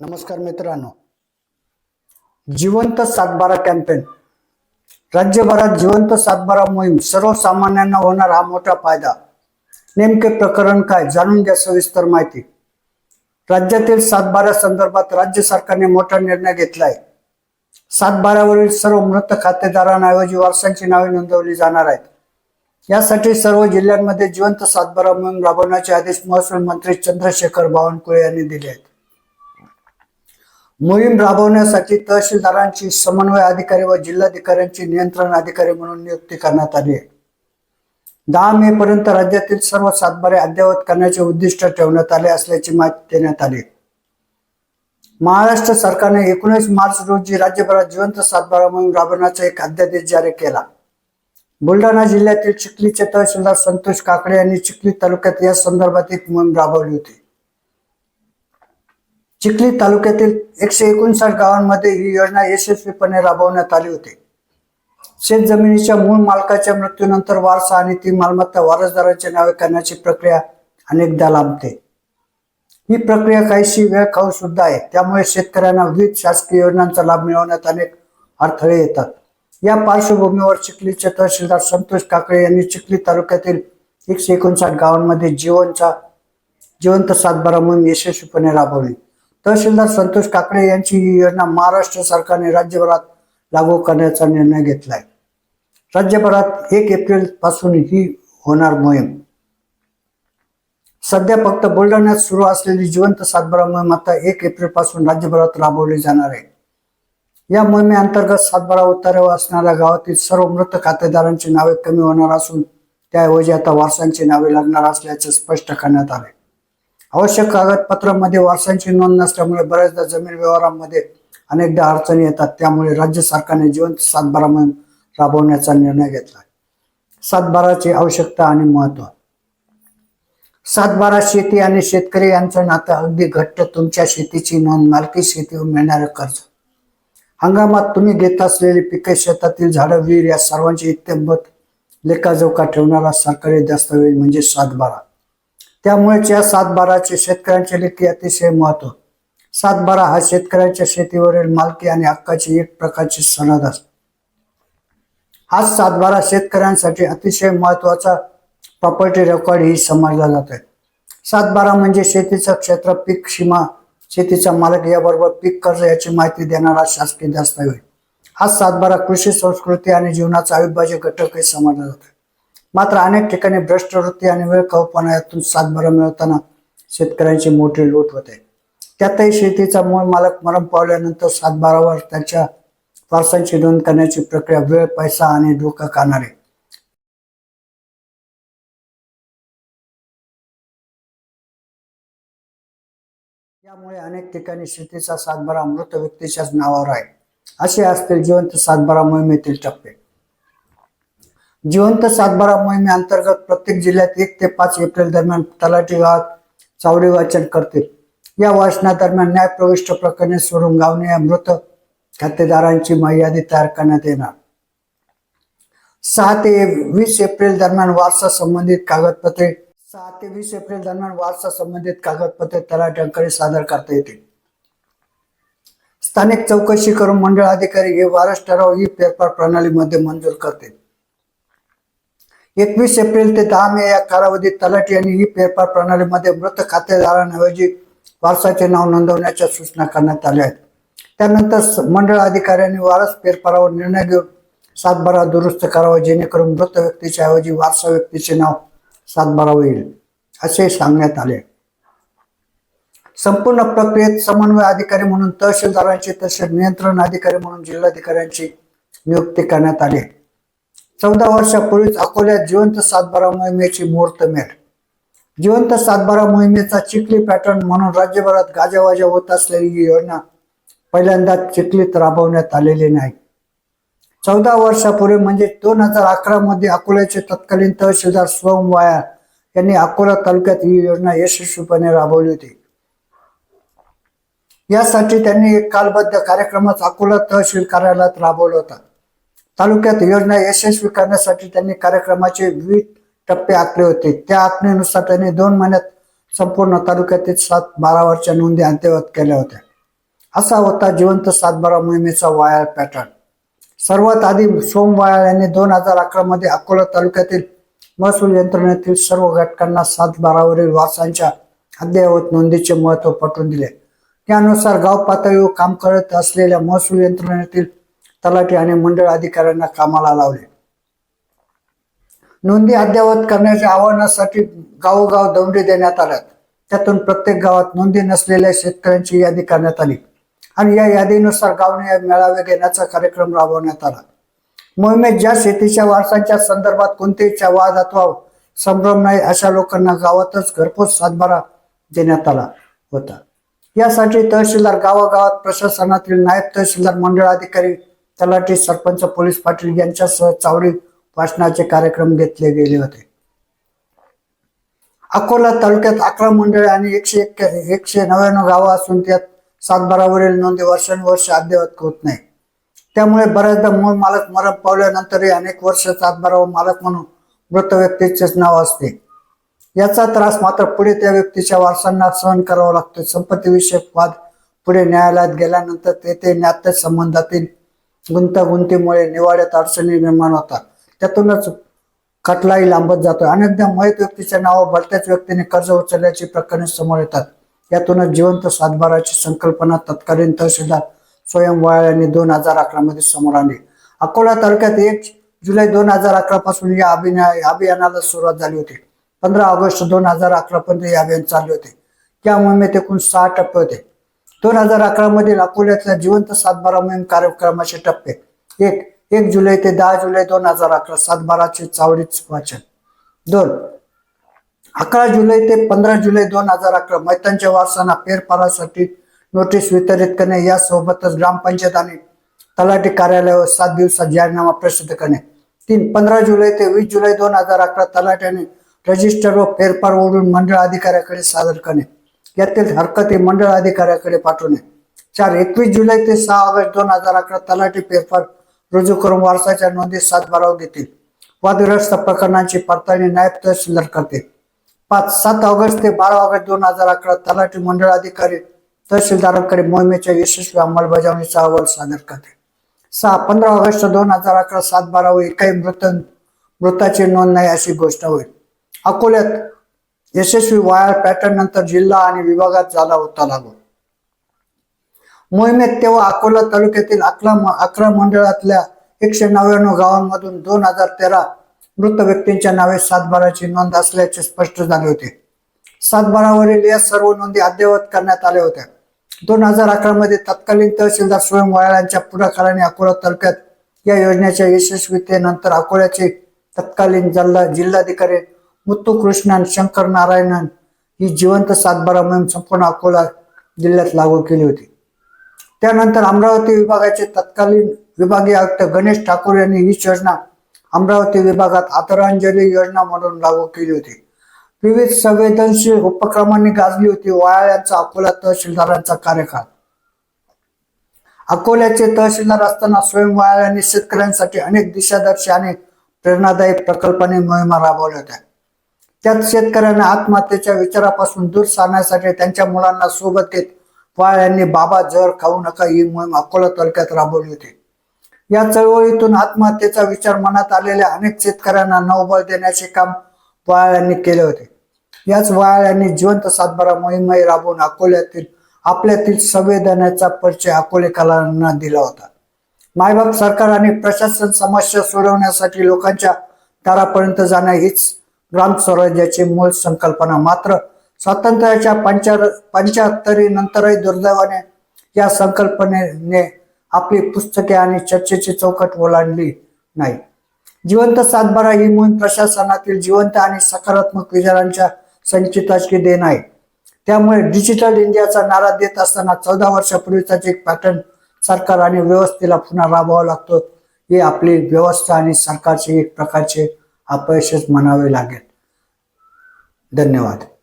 नमस्कार मित्रांनो. जिवंत सातबारा कॅम्पेन राज्यभरात जिवंत सातबारा मोहीम सर्वसामान्यांना होणार हा मोठा फायदा. नेमके प्रकरण काय जाणून घ्या सविस्तर माहिती. राज्यातील सातबारा संदर्भात राज्य सरकारने मोठा निर्णय घेतला आहे सातबारावरील सर्व मृत खातेदारांऐवजी वारसांची नावे नोंदवली जाणार आहेत. यासाठी सर्व जिल्ह्यांमध्ये जिवंत सातबारा मोहीम राबवण्याचे आदेश महसूल मंत्री चंद्रशेखर बावनकुळे यांनी दिले आहेत. मोहीम राबवण्यासाठी तहसीलदारांची समन्वय अधिकारी व जिल्हाधिकाऱ्यांची नियंत्रण अधिकारी म्हणून नियुक्ती करण्यात आली आहे. दहा मे पर्यंत राज्यातील सर्व सातबारे अद्ययावत करण्याचे उद्दिष्ट ठेवण्यात आले असल्याची माहिती देण्यात आली. महाराष्ट्र सरकारने एकोणीस मार्च रोजी राज्यभरात जिवंत सातबारा मोहीम राबवण्याचा एक अध्यादेश जारी केला. बुलढाणा जिल्ह्यातील चिखलीचे तहसीलदार संतोष काकडे यांनी चिखली तालुक्यात या संदर्भात एक मोहीम राबवली होती. चिखली तालुक्यातील एकशे एकोणसाठ गावांमध्ये ही योजना यशस्वीपणे राबवण्यात आली होती. शेत जमिनीच्या मूळ मालकाच्या मृत्यूनंतर वारसा आणि ती मालमत्ता वारसदारांच्या नावे करण्याची प्रक्रिया अनेकदा लांबते. ही प्रक्रिया काहीशी वेळ खाऊ सुद्धा आहे. त्यामुळे शेतकऱ्यांना विविध शासकीय योजनांचा लाभ मिळवण्यात अनेक अडथळे येतात. या पार्श्वभूमीवर चिखलीचे तहसीलदार संतोष काकडे यांनी चिखली तालुक्यातील एकशे एकोणसाठ गावांमध्ये जीवनचा जिवंत सातबारा मोहीम यशस्वीपणे राबवली. तहसीलदार संतोष काकडे यांची ही योजना महाराष्ट्र सरकारने राज्यभरात लागू करण्याचा निर्णय घेतलाय. राज्यभरात एक एप्रिलपासून ही होणार मोहीम. सध्या फक्त बुलढाण्यात सुरू असलेली जिवंत सातबारा मोहीम आता एक एप्रिलपासून राज्यभरात राबवली जाणार आहे. या मोहिमेअंतर्गत सातबारा उतारावर असणाऱ्या गावातील सर्व मृत खातेदारांची नावे कमी होणार असून त्याऐवजी आता वारसांची नावे लागणार असल्याचे स्पष्ट करण्यात आले. आवश्यक कागदपत्रांमध्ये वारसांची नोंद नसल्यामुळे बऱ्याचदा जमीन व्यवहारांमध्ये अनेकदा अडचणी येतात. त्यामुळे राज्य सरकारने जिवंत सातबारा म्हणून राबवण्याचा निर्णय घेतला. सातबाराची आवश्यकता आणि महत्त्व. सातबारा शेती आणि शेतकरी यांचं नातं अगदी घट्ट. तुमच्या शेतीची नोंद मालकी शेतीवर मिळणारं कर्ज. हंगामात तुम्ही घेत असलेली पिके शेतातील झाडं विहीर या सर्वांची इत्यंभत लेखाजोखा ठेवणारा सरकारी दस्तावेज म्हणजे सातबारा. त्यामुळेच या सातबाराचे शेतकऱ्यांचे लेखी अतिशय महत्त्व. सातबारा हा शेतकऱ्यांच्या शेतीवरील मालकी आणि हक्काची एक प्रकारची सनद असते हा सातबारा शेतकऱ्यांसाठी अतिशय महत्त्वाचा प्रॉपर्टी रेकॉर्ड ही समजला जाते सातबारा म्हणजे शेतीचं क्षेत्र पीक सीमा शेतीचा मालक याबरोबर पीक कर्ज याची माहिती देणारा शासकीय दस्तावेज हा सातबारा कृषी संस्कृती आणि जीवनाचा अविभाज्य घटकही समजला जातो मात्र अनेक ठिकाणी भ्रष्टवृत्ती आणि वेळ कल्पना यातून सातबारा मिळवताना शेतकऱ्यांची मोठी लूट होते. त्यातही शेतीचा मूळ मालक मरण पावल्यानंतर सातबारावर त्याच्या वारसांची नोंद करण्याची प्रक्रिया वेळ पैसा आणि धोका खाणारे यामुळे अनेक ठिकाणी शेतीचा सातबारा मृत व्यक्तीच्याच नावावर आहे. असे असतील जिवंत सातबारा मोहिमेतील टप्पे. जिवंत सातबारा मोहिमेअंतर्गत प्रत्येक जिल्ह्यात एक ते पाच एप्रिल दरम्यान तलाठी गावात चावडी वाचन करतील. या वाचनादरम्यान न्यायप्रविष्ट प्रकरणे सोडून गावणे या मृत खातेदारांची मर्यादी तयार करण्यात येणार. सहा ते वीस एप्रिल दरम्यान वारसा संबंधित कागदपत्रे सहा ते वीस एप्रिल दरम्यान वारसा संबंधित कागदपत्रे तलाठ्यांकडे सादर करता येतील. स्थानिक चौकशी करून मंडळ अधिकारी हे वारस ठराव ही फेरफार प्रणालीमध्ये मंजूर करतील. एकवीस एप्रिल ते दहा मे या कालावधीत तलाठी यांनी ही फेरफार प्रणालीमध्ये मृत खातेदारांऐवजी वारसाचे नाव नोंदवण्याच्या सूचना करण्यात आल्या आहेत. त्यानंतर मंडळ अधिकाऱ्यांनी वारस फेरफारावर निर्णय घेऊन सातबारा दुरुस्त करावा जेणेकरून मृत व्यक्तीच्या ऐवजी वारसा व्यक्तीचे नाव सातबारा होईल असे सांगण्यात आले. संपूर्ण प्रक्रियेत समन्वय अधिकारी म्हणून तहसीलदारांची तसेच नियंत्रण अधिकारी म्हणून जिल्हाधिकाऱ्यांची नियुक्ती करण्यात आली चौदा वर्षापूर्वीच अकोल्यात जिवंत सातबारा मोहिमेची मुहूर्तमेढ जिवंत सातबारा मोहिमेचा चिखली पॅटर्न म्हणून राज्यभरात गाजावाजा होत असलेली ही योजना पहिल्यांदा चिखलीत राबवण्यात आलेली नाही. चौदा वर्षापूर्वी म्हणजे दोन हजार अकरा मध्ये अकोल्याचे तत्कालीन तहसीलदार सोम वाया यांनी अकोला तालुक्यात ही योजना यशस्वीपणे राबवली होती. यासाठी त्यांनी एक कालबद्ध कार्यक्रमात अकोला तहसील कार्यालयात राबवला होता. तालुक्यात योजना यशस्वी करण्यासाठी त्यांनी कार्यक्रमाचे विविध टप्पे आखले होते. त्या आखणीनुसार त्यांनी दोन महिन्यात संपूर्ण तालुक्यातील सात बारावरच्या नोंदी अंत्यवत केल्या होत्या. असा होता जिवंत सातबारा मोहिमेचा वायाळ पॅटर्न सर्वात आधी सोम वायाळ यांनी दोन हजार अकरा मध्ये अकोला तालुक्यातील महसूल यंत्रणेतील सर्व घटकांना सातबारावरील वारसांच्या अद्ययावत नोंदीचे महत्त्व पटवून दिले. त्यानुसार गाव पातळीवर काम करत असलेल्या महसूल यंत्रणेतील तलाठी आणि मंडळ अधिकाऱ्यांना कामाला लावले. नोंदी अद्ययावत करण्याच्या आव्हानासाठी गावोगाव दौंडी देण्यात आल्यात. त्यातून प्रत्येक गावात नोंदी नसलेल्या शेतकऱ्यांची यादी करण्यात आली आणि या यादीनुसार गावने मेळावे घेण्याचा कार्यक्रम राबवण्यात आला. मोहिमेत ज्या शेतीच्या वारसांच्या संदर्भात कोणतेही वाद अथवा संभ्रम नाही अशा लोकांना गावातच घरपोच सातबारा देण्यात आला होता. यासाठी तहसीलदार गावागावात प्रशासनातील नायब तहसीलदार मंडळ अधिकारी तलाठी सरपंच पोलीस पाटील यांच्यासह चावडी वाचनाचे कार्यक्रम घेतले गेले होते. अकोला तालुक्यात अकरा मंडळे आणि एकशे एक एकशे नव्याण्णव गावं असून त्यात सातबारावरील नोंदी वर्षानुवर्ष अद्ययावत होत नाही. त्यामुळे बऱ्याचदा मूळ मालक मरण पावल्यानंतरही अनेक वर्ष सातबारा व मालक म्हणून मृत व्यक्तीचेच नाव असते. याचा त्रास मात्र पुढे त्या व्यक्तीच्या वारसांना सहन करावा लागतो. संपत्तीविषयक वाद पुढे न्यायालयात गेल्यानंतर तेथे नात्य संबंधातील गुंतागुंतीमुळे निवाड्यात अडचणी निर्माण होतात. त्यातूनच खटलाही लांबत जातो अनेकदा मयत व्यक्तीच्या नावा भलत्याच व्यक्तीने कर्ज उचलल्याची प्रकरणे समोर येतात. यातूनच जिवंत सातबाराची संकल्पना तत्कालीन तहसीलदार स्वयंवाळ यांनी दोन हजार अकरा मध्ये समोर आणली. अकोला तालुक्यात एक जुलै दोन हजार अकरा पासून या अभिनय अभियानाला सुरुवात झाली होती. पंधरा ऑगस्ट दोन हजार अकरा पर्यंत हे अभियान चालले होते. या मोहिमेत एकूण सहा टप्पे होते. दोन हजार अकरा मध्ये अकोल्यातल्या जिवंत सातबारा मोहीम कार्यक्रमाचे टप्पे. एक एक जुलै ते दहा जुलै दोन हजार अकरा सातबाराचे चावडीच वाचन दोन अकरा जुलै ते पंधरा जुलै दोन हजार अकरा मैतांच्या वारसांना फेरफारासाठी नोटीस वितरित करणे यासोबतच ग्रामपंचायत आणि तलाठी कार्यालयावर सात दिवसात जाहीरनामा प्रसिद्ध करणे. तीन पंधरा जुलै ते वीस जुलै दोन हजार अकरा तलाट्याने रजिस्टर व फेरफार ओढून मंडळ अधिकाऱ्याकडे सादर करणे. यातील हरकती मंडळ अधिकाऱ्याकडे पाठवणे. चार एकवीस जुलै ते सहा ऑगस्ट दोन हजार अकरा तलाठी पेपर रुजू करून वारसाच्या नोंदी सातबारावर घेतील वादग्रस्त प्रकरणांची पडताळणी नायब तहसीलदार करते पाच सात ऑगस्ट ते बारा ऑगस्ट दोन हजार अकरा तलाठी मंडळ अधिकारी तहसीलदारांकडे मोहिमेच्या यशस्वी अंमलबजावणीचा अहवाल सादर करते सहा पंधरा ऑगस्ट दोन हजार अकरा सात बारा व काही मृत मृताची नोंद नाही अशी घोषणा होईल. अकोल्यात यशस्वी वायर पॅटर्न नंतर जिल्हा आणि विभागात झाला होता लागू. मोहिमेत तेव्हा अकोला तालुक्यातील अकरा अकरा मंडळातल्या एकशे नव्याण्णव गावांमधून दोन हजार तेरा मृत व्यक्तींच्या नावे सातबाराची नोंद असल्याचे स्पष्ट झाले होते. सातबारावरील या सर्व नोंदी अद्ययावत करण्यात आल्या होत्या. दोन हजार अकरा मध्ये तत्कालीन तहसीलदार स्वयं वायाळांच्या पुढाकाराने अकोला तालुक्यात या योजनेच्या यशस्वीतेनंतर अकोल्याचे तत्कालीन जिल्हा जिल्हाधिकारी मुत्तूकृष्णन शंकर नारायणन ही जिवंत सातबारा मोहीम संपूर्ण अकोला जिल्ह्यात लागू केली होती. त्यानंतर अमरावती विभागाचे तत्कालीन विभागीय आयुक्त गणेश ठाकूर यांनी ही योजना अमरावती विभागात आदरांजली योजना म्हणून लागू केली होती. विविध संवेदनशील उपक्रमांनी गाजली होती वायाळ यांचा अकोला तहसीलदारांचा कार्यकाळ. अकोल्याचे तहसीलदार असताना स्वयं वायाळ यांनी शेतकऱ्यांसाठी अनेक दिशादर्शी आणि प्रेरणादायी प्रकल्पांनी मोहिमा राबवल्या होत्या. त्यात शेतकऱ्यांना आत्महत्येच्या विचारापासून दूर सारण्यासाठी त्यांच्या मुलांना सोबत येत वाळ यांनी बाबा जर खाऊ नका ही मोहीम अकोला तालुक्यात राबवली होती. या चळवळीतून आत्महत्येचा विचार मनात आलेल्या अनेक शेतकऱ्यांना नवबळ देण्याचे काम वाळ यांनी केले होते. याच वाळ यांनी जिवंत सातबारा मोहिमही राबवून अकोल्यातील आपल्यातील संवेदनाचा परिचय अकोलेकरांना दिला होता. मायबाप सरकार आणि प्रशासन समस्या सोडवण्यासाठी लोकांच्या दारापर्यंत जाणं हीच ग्राम स्वराज्याची मूळ संकल्पना. मात्र स्वातंत्र्याच्या पंचा पंच्याहत्तरी नंतरही दुर्दैवाने या संकल्पनेने आपली पुस्तके आणि चर्चेची चौकट ओलांडली नाही. जिवंत सातबारा ही मोहीम प्रशासनातील जिवंत आणि सकारात्मक विचारांच्या संचिताची देण आहे. त्यामुळे डिजिटल इंडियाचा नारा देत असताना चौदा वर्षापूर्वीचाच एक पॅटर्न सरकार आणि व्यवस्थेला पुन्हा राबवावा लागतो ही आपली व्यवस्था आणि सरकारचे एक प्रकारचे अपयशच म्हणावे लागेल. धन्यवाद.